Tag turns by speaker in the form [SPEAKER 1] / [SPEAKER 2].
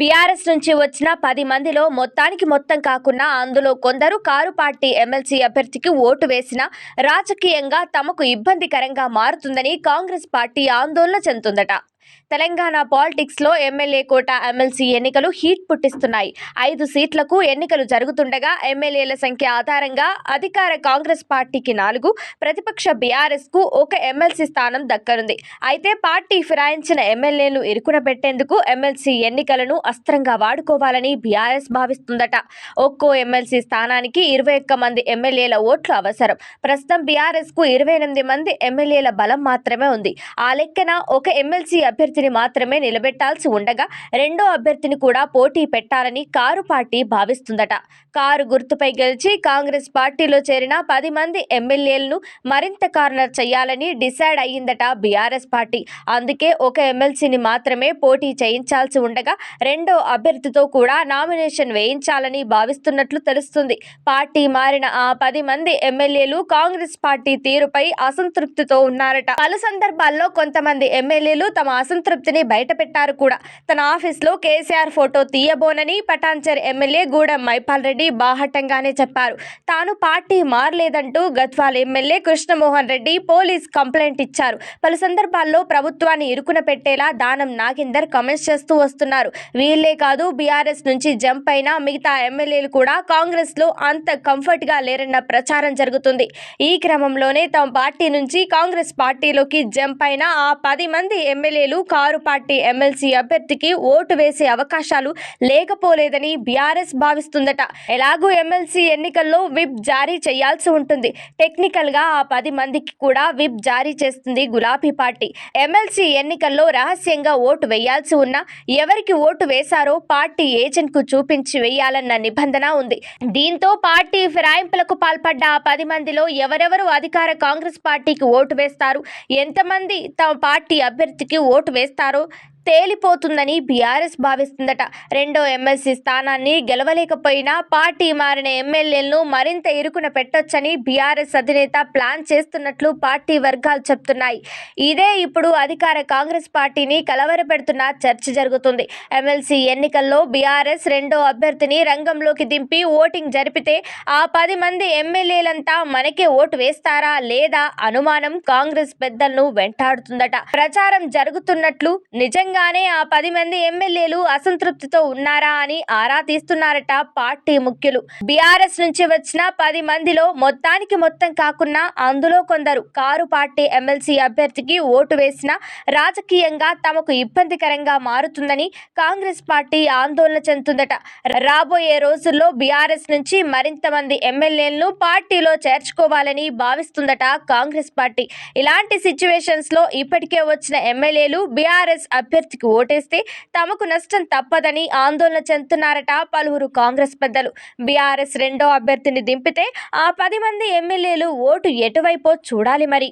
[SPEAKER 1] BRS నుంచి వచ్చిన పది మందిలో మొత్తానికి మొత్తం కాకుండా అందులో కొందరు కారు పార్టీ ఎమ్మెల్సీ అభ్యర్థికి ఓటు వేసినా రాజకీయంగా తమకు ఇబ్బందికరంగా మారుతుందని కాంగ్రెస్ పార్టీ ఆందోళన చెందుతుందట. తెలంగాణ పాలిటిక్స్లో ఎమ్మెల్యే కోట ఎమ్మెల్సీ ఎన్నికలు హీట్ పుట్టిస్తున్నాయి. ఐదు సీట్లకు ఎన్నికలు జరుగుతుండగా ఎమ్మెల్యేల సంఖ్య ఆధారంగా అధికార కాంగ్రెస్ పార్టీకి నాలుగు ప్రతిపక్ష బీఆర్ఎస్కు ఒక ఎమ్మెల్సీ స్థానం దక్కనుంది. అయితే పార్టీ ఫిరాయించిన ఎమ్మెల్యేలు ఇరుకున పెట్టేందుకు ఎమ్మెల్సీ ఎన్నికలను అస్త్రంగా వాడుకోవాలని బీఆర్ఎస్ భావిస్తుందట. ఒక్కో ఎమ్మెల్సీ స్థానానికి ఇరవై ఒక్క మంది ఎమ్మెల్యేల ఓట్లు అవసరం. ప్రస్తుతం బీఆర్ఎస్కు ఇరవై ఎనిమిది మంది ఎమ్మెల్యేల బలం మాత్రమే ఉంది. ఆ లెక్కన ఒక ఎమ్మెల్సీ అభ్యర్థిని మాత్రమే నిలబెట్టాల్సి ఉండగా రెండో అభ్యర్థిని కూడా పోటీ పెట్టాలని కారు పార్టీ భావిస్తుందట. కారు గుర్తుపై గెలిచి కాంగ్రెస్ పార్టీలో చేరిన పది మంది ఎమ్మెల్యేలను మరింత కార్నర్ చేయాలని డిసైడ్ అయ్యిందట బీఆర్ఎస్ పార్టీ. అందుకే ఒక ఎమ్మెల్సీని మాత్రమే పోటీ చేయించాల్సి ఉండగా రెండో అభ్యర్థితో కూడా నామినేషన్ వేయించాలని భావిస్తున్నట్లు తెలుస్తుంది. పార్టీ మారిన ఆ పది మంది ఎమ్మెల్యేలు కాంగ్రెస్ పార్టీ తీరుపై అసంతృప్తితో ఉన్నారట. పలు సందర్భాల్లో కొంతమంది ఎమ్మెల్యేలు తమ అసంతృప్తిని బయటపెట్టారు కూడా. తన ఆఫీస్లో కేసీఆర్ ఫోటో తీయబోనని పటాన్చర్ ఎమ్మెల్యే గూడెం మైపాల్ రెడ్డి బాహటంగానే చెప్పారు. తాను party మారలేదంటూ Gadwal MLA Krishnamohan Reddy police complaint ఇచ్చారు. పలు సందర్భాల్లో ప్రభుత్వాన్ని ఇరుకున పెట్టేలా దానం నాగేందర్ కమెంట్స్ చేస్తూ వస్తున్నారు. వీళ్ళే కాదు బీఆర్ఎస్ నుంచి జంప్ అయిన మిగతా ఎమ్మెల్యేలు కూడా కాంగ్రెస్లో అంత కంఫర్ట్గా లేరన్న ప్రచారం జరుగుతుంది. ఈ క్రమంలోనే తమ పార్టీ నుంచి కాంగ్రెస్ పార్టీలోకి జంప్ అయిన ఆ పది మంది ఎమ్మెల్యేలు కారు పార్టీ ఎమ్మెల్సీ అభ్యర్థికి ఓటు వేసే అవకాశాలు లేకపోలేదని బీఆర్ఎస్ భావిస్తుందట. ఎలాగూ ఎమ్మెల్సీ ఎన్నికల్లో విప్ జారీ చేయాల్సి ఉంటుంది. టెక్నికల్గా ఆ పది మందికి కూడా విప్ జారీ చేస్తుంది గులాబీ పార్టీ. ఎమ్మెల్సీ ఎన్నికల్లో రహస్యంగా ఓటు వేయాల్సి ఉన్నా ఎవరికి ఓటు వేశారో పార్టీ ఏజెంట్కు చూపించి వేయాలన్న నిబంధన ఉంది. దీంతో పార్టీ ఫిరాయింపులకు పాల్పడ్డ ఆ పది మందిలో ఎవరెవరు అధికార కాంగ్రెస్ పార్టీకి ఓటు వేస్తారు? ఎంతమంది తమ పార్టీ అభ్యర్థికి ఓటు ఓటు వేస్తారు. తేలిపోతుందని బీఆర్ఎస్ భావిస్తుందట. రెండో ఎమ్మెల్సీ స్థానాన్ని గెలవలేకపోయినా పార్టీ మారిన ఎమ్మెల్యేలను మరింత ఇరుకున పెట్టొచ్చని బీఆర్ఎస్ అధినేత ప్లాన్ చేస్తున్నట్లు పార్టీ వర్గాలు చెప్తున్నాయి. ఇదే ఇప్పుడు అధికార కాంగ్రెస్ పార్టీని కలవరపెడుతున్న చర్చ జరుగుతుంది. ఎమ్మెల్సీ ఎన్నికల్లో బీఆర్ఎస్ రెండో అభ్యర్థిని రంగంలోకి దింపి ఓటింగ్ జరిపితే ఆ పది మంది ఎమ్మెల్యేలంతా మనకే ఓటు వేస్తారా లేదా అనుమానం కాంగ్రెస్ పెద్దలను వెంటాడుతుందట. ప్రచారం జరుగుతున్నట్లు నిజంగా నిజంగానే ఆ పది మంది ఎమ్మెల్యేలు అసంతృప్తితో ఉన్నారా అని ఆరా తీస్తున్నారట పార్టీ ముఖ్యులు. బీఆర్ఎస్ నుంచి వచ్చిన పది మందిలో మొత్తానికి మొత్తం కాకుండా అందులో కొందరు కారు పార్టీ ఎమ్మెల్సీ అభ్యర్థికి ఓటు వేసిన రాజకీయంగా తమకు ఇబ్బందికరంగా మారుతుందని కాంగ్రెస్ పార్టీ ఆందోళన చెందుతుందట. రాబోయే రోజుల్లో బీఆర్ఎస్ నుంచి మరింత మంది ఎమ్మెల్యేలను పార్టీలో చేర్చుకోవాలని భావిస్తుందట కాంగ్రెస్ పార్టీ. ఇలాంటి సిచ్యువేషన్స్లో ఇప్పటికే వచ్చిన ఎమ్మెల్యేలు బీఆర్ఎస్ అభ్యర్థికి ఓటేస్తే తమకు నష్టం తప్పదని ఆందోళన చెందుతున్నారట పలువురు కాంగ్రెస్ పెద్దలు. బీఆర్ఎస్ రెండో అభ్యర్థిని దింపితే ఆ పది మంది ఎమ్మెల్యేలు ఓటు ఎటువైపో చూడాలి మరి.